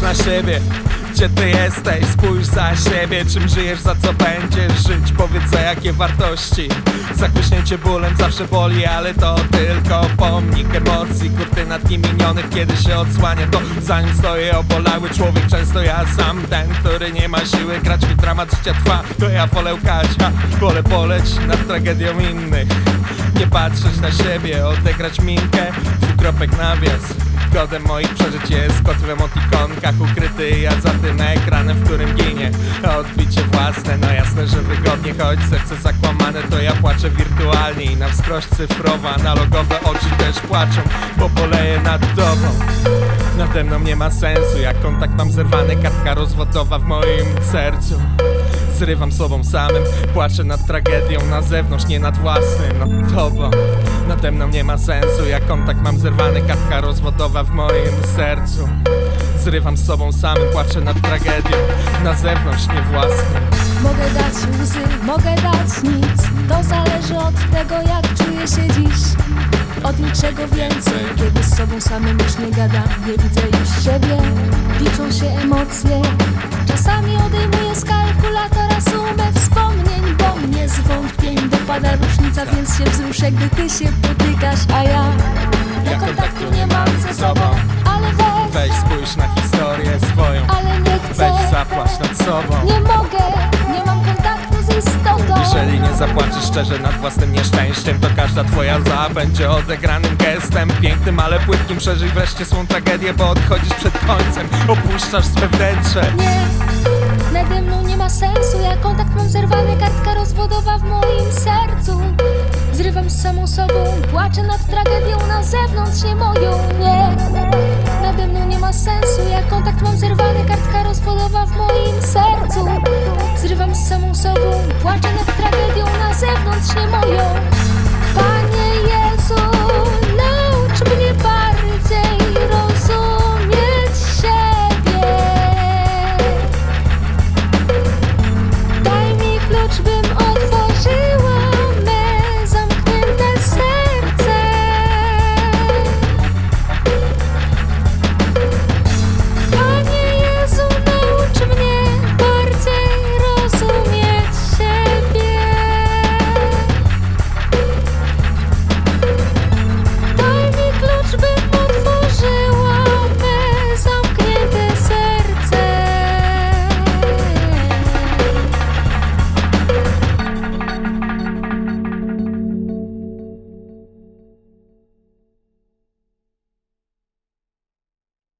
na siebie. Gdzie ty jesteś? Spójrz za siebie. Czym żyjesz, za co będziesz żyć? Powiedz za jakie wartości? Zachłyśnięcie bólem zawsze boli Ale to tylko pomnik emocji. Kurtyna dni minionych Kiedy się odsłania to. Zanim stoję obolały człowiek. Często ja sam ten, który nie ma siły Grać mi dramat życia trwa. To ja wolę kacia Wolę poleć nad tragedią innych nie patrzeć na siebie, odegrać minkę. Dwukropek nawias Godem moich przeżyć jest kot w emotikonkach Ukryty ja za tym ekranem, w którym ginie. Odbicie własne, no jasne, że wygodnie. Choć serce zakłamane, to ja płaczę wirtualnie. I na wskroś cyfrowo, analogowe oczy też płaczą Bo boleję nad tobą. Nade mną nie ma sensu, jak kontakt mam zerwany. Kartka rozwodowa w moim sercu Zrywam sobą samym, płaczę nad tragedią na zewnątrz, nie nad własnym, nad tobą. Nade mną nie ma sensu, jak kontakt mam zerwany Kartka rozwodowa w moim sercu. Zrywam sobą samym, płaczę nad tragedią na zewnątrz, nie własnym. Mogę dać łzy, mogę dać nic. To zależy od tego jak czuję się dziś. Od niczego więcej Kiedy z sobą samym już nie gadam Nie widzę już siebie. Liczą się emocje. Czasami odejmuję z kalkulatora Więc się wzruszę, gdy ty się potykasz A ja, ja kontaktu nie mam ze sobą. Ale weź, Weź spójrz na historię swoją. ale nie chcę. Weź zapłacz nad sobą. Nie mogę, nie mam kontaktu z istotą. Jeżeli nie zapłacisz szczerze nad własnym nieszczęściem To każda twoja za będzie odegranym gestem. Pięknym, ale płytkim Przeżyj wreszcie swą tragedię Bo odchodzisz przed końcem. Opuszczasz swe wnętrze. Nie, nade mną nie ma sensu. Ja kontakt mam zerwany, Z samą sobą, płaczę nad tragedią na zewnątrz, nie moją, nie. Nade mną nie ma sensu, ja kontakt mam zerwany, kartka rozwodowa w moim sercu. Zrywam z samą sobą, płaczę nad tragedią na zewnątrz, nie moją